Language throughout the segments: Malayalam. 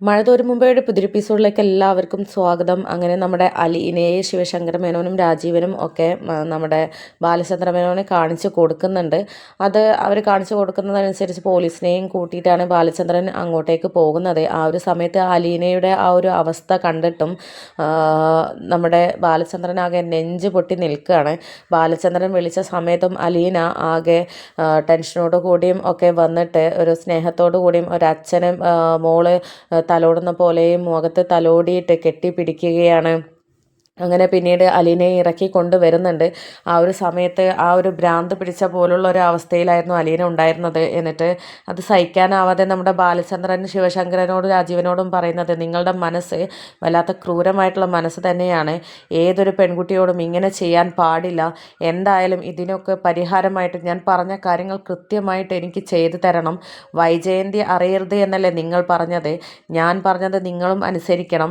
മഴ തോരും മുമ്പേയുടെ പുതിയ എപ്പിസോഡിലേക്ക് എല്ലാവർക്കും സ്വാഗതം. അങ്ങനെ നമ്മുടെ അലീനയെ ശിവശങ്കര മേനോനും രാജീവനും ഒക്കെ നമ്മുടെ ബാലചന്ദ്ര മേനോനെ കാണിച്ചു കൊടുക്കുന്നുണ്ട്. അത് അവർ കാണിച്ചു കൊടുക്കുന്നതനുസരിച്ച് പോലീസിനെയും കൂട്ടിയിട്ടാണ് ബാലചന്ദ്രൻ അങ്ങോട്ടേക്ക് പോകുന്നത്. ആ ഒരു സമയത്ത് അലീനയുടെ ആ ഒരു അവസ്ഥ കണ്ടിട്ടും നമ്മുടെ ബാലചന്ദ്രൻ ആകെ നെഞ്ച് പൊട്ടി നിൽക്കുകയാണ്. ബാലചന്ദ്രൻ വിളിച്ച സമയത്തും അലീന ആകെ ടെൻഷനോട് കൂടിയും ഒക്കെ വന്നിട്ട് ഒരു സ്നേഹത്തോടു കൂടിയും ഒരു അച്ഛനും മോൾ തലോടുന്ന പോലെയും മുഖത്ത് തലോടിയിട്ട് കെട്ടിപ്പിടിക്കുകയാണ്. അങ്ങനെ പിന്നീട് അലീനയെ ഇറക്കി കൊണ്ടുവരുന്നുണ്ട്. ആ ഒരു സമയത്ത് ആ ഒരു ഭ്രാന്ത് പിടിച്ച പോലുള്ള ഒരു അവസ്ഥയിലായിരുന്നു അലീന ഉണ്ടായിരുന്നത്. എന്നിട്ട് അത് സഹിക്കാനാവാതെ നമ്മുടെ ബാലചന്ദ്രൻ ശിവശങ്കരനോടും രാജീവനോടും പറയുന്നത് നിങ്ങളുടെ മനസ്സ് വല്ലാത്ത ക്രൂരമായിട്ടുള്ള മനസ്സ് തന്നെയാണ്. ഏതൊരു പെൺകുട്ടിയോടും ഇങ്ങനെ ചെയ്യാൻ പാടില്ല. എന്തായാലും ഇതിനൊക്കെ പരിഹാരമായിട്ട് ഞാൻ പറഞ്ഞ കാര്യങ്ങൾ കൃത്യമായിട്ട് എനിക്ക് ചെയ്തു തരണം. വൈജയന്തി അറിയരുത് എന്നല്ലേ നിങ്ങൾ പറഞ്ഞത്. ഞാൻ പറഞ്ഞത് നിങ്ങളും അനുസരിക്കണം.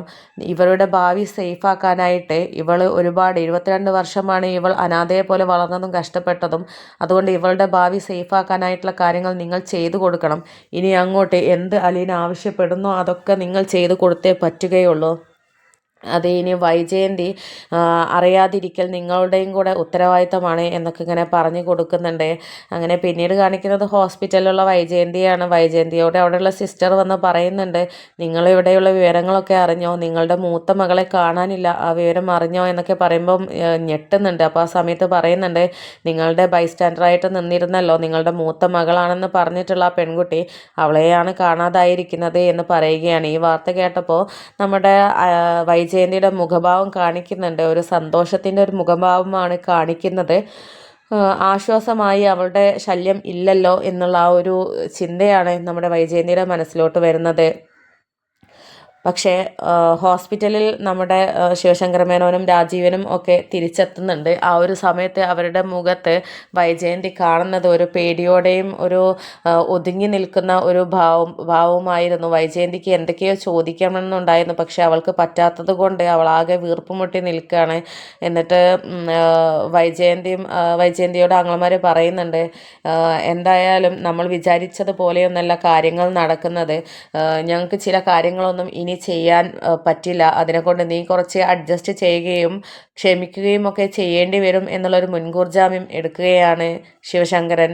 ഇവരുടെ ഭാവി സേഫാക്കാനായിട്ട് ആകട്ടെ ഇവൾ ഒരുപാട് എഴുപത്തിരണ്ട് വർഷമാണ് ഇവൾ അനാഥയെ പോലെ വളർന്നതും കഷ്ടപ്പെട്ടതും. അതുകൊണ്ട് ഇവളുടെ ഭാവി സേഫാക്കാനായിട്ടുള്ള കാര്യങ്ങൾ നിങ്ങൾ ചെയ്തു കൊടുക്കണം. ഇനി അങ്ങോട്ട് എന്ത് അലീന ആവശ്യപ്പെടുന്നോ അതൊക്കെ നിങ്ങൾ ചെയ്തു കൊടുത്തേ പറ്റുകയുള്ളൂ. അത് ഇനി വൈജയന്തി അറിയാതിരിക്കൽ നിങ്ങളുടെയും കൂടെ ഉത്തരവാദിത്തമാണ് എന്നൊക്കെ ഇങ്ങനെ പറഞ്ഞു കൊടുക്കുന്നുണ്ട്. അങ്ങനെ പിന്നീട് കാണിക്കുന്നത് ഹോസ്പിറ്റലിലുള്ള വൈജയന്തിയാണ്. വൈജയന്തിയോടെ അവിടെയുള്ള സിസ്റ്റർ വന്ന് പറയുന്നുണ്ട് നിങ്ങളിവിടെയുള്ള വിവരങ്ങളൊക്കെ അറിഞ്ഞോ? നിങ്ങളുടെ മൂത്ത മകളെ കാണാനില്ല. ആ വിവരം അറിഞ്ഞോ? എന്നൊക്കെ പറയുമ്പം ഞെട്ടുന്നുണ്ട്. അപ്പോൾ ആ സമയത്ത് പറയുന്നുണ്ട് നിങ്ങളുടെ ബൈസ്റ്റാൻഡറായിട്ട് നിന്നിരുന്നല്ലോ. നിങ്ങളുടെ മൂത്ത മകളാണെന്ന് പറഞ്ഞിട്ടുള്ള ആ പെൺകുട്ടി അവളെയാണ് കാണാതായിരിക്കുന്നത് എന്ന് പറയുകയാണ്. ഈ വാർത്ത കേട്ടപ്പോൾ നമ്മുടെ വൈജ ജയന്തിയുടെ മുഖഭാവം കാണിക്കുന്നുണ്ട്. ഒരു സന്തോഷത്തിന്റെ ഒരു മുഖഭാവമാണ് കാണിക്കുന്നത്. ആശ്വാസമായി അവളുടെ ശല്യം ഇല്ലല്ലോ എന്നുള്ള ആ ഒരു ചിന്തയാണ് നമ്മുടെ വൈജയന്തിയുടെ മനസ്സിലോട്ട് വരുന്നത്. പക്ഷേ ഹോസ്പിറ്റലിൽ നമ്മുടെ ശിവശങ്കർ മേനോനും രാജീവനും ഒക്കെ തിരിച്ചെത്തുന്നുണ്ട്. ആ ഒരു സമയത്ത് അവരുടെ മുഖത്ത് വൈജയന്തി കാണുന്നത് ഒരു പേടിയോടെയും ഒരു ഒതുങ്ങി നിൽക്കുന്ന ഒരു ഭാവം ഭാവമായിരുന്നു വൈജയന്തിക്ക് എന്തൊക്കെയോ ചോദിക്കണമെന്നുണ്ടായിരുന്നു പക്ഷെ അവൾക്ക് പറ്റാത്തത് കൊണ്ട് അവൾ ആകെ വീർപ്പുമുട്ടി നിൽക്കുകയാണ്. എന്നിട്ട് വൈജയന്തിയും വൈജയന്തിയോട് അങ്ങളമാർ പറയുന്നുണ്ട് എന്തായാലും നമ്മൾ വിചാരിച്ചതുപോലെയൊന്നല്ല കാര്യങ്ങൾ നടക്കുന്നത്. ഞങ്ങൾക്ക് ചില കാര്യങ്ങളൊന്നും ഇനി ചെയ്യാൻ പറ്റില്ല. അതിനെക്കൊണ്ട് നീ കുറച്ച് അഡ്ജസ്റ്റ് ചെയ്യുകയും ക്ഷമിക്കുകയും ഒക്കെ ചെയ്യേണ്ടി വരും എന്നുള്ളൊരു മുൻകൂർ ജാമ്യം എടുക്കുകയാണ് ശിവശങ്കരൻ.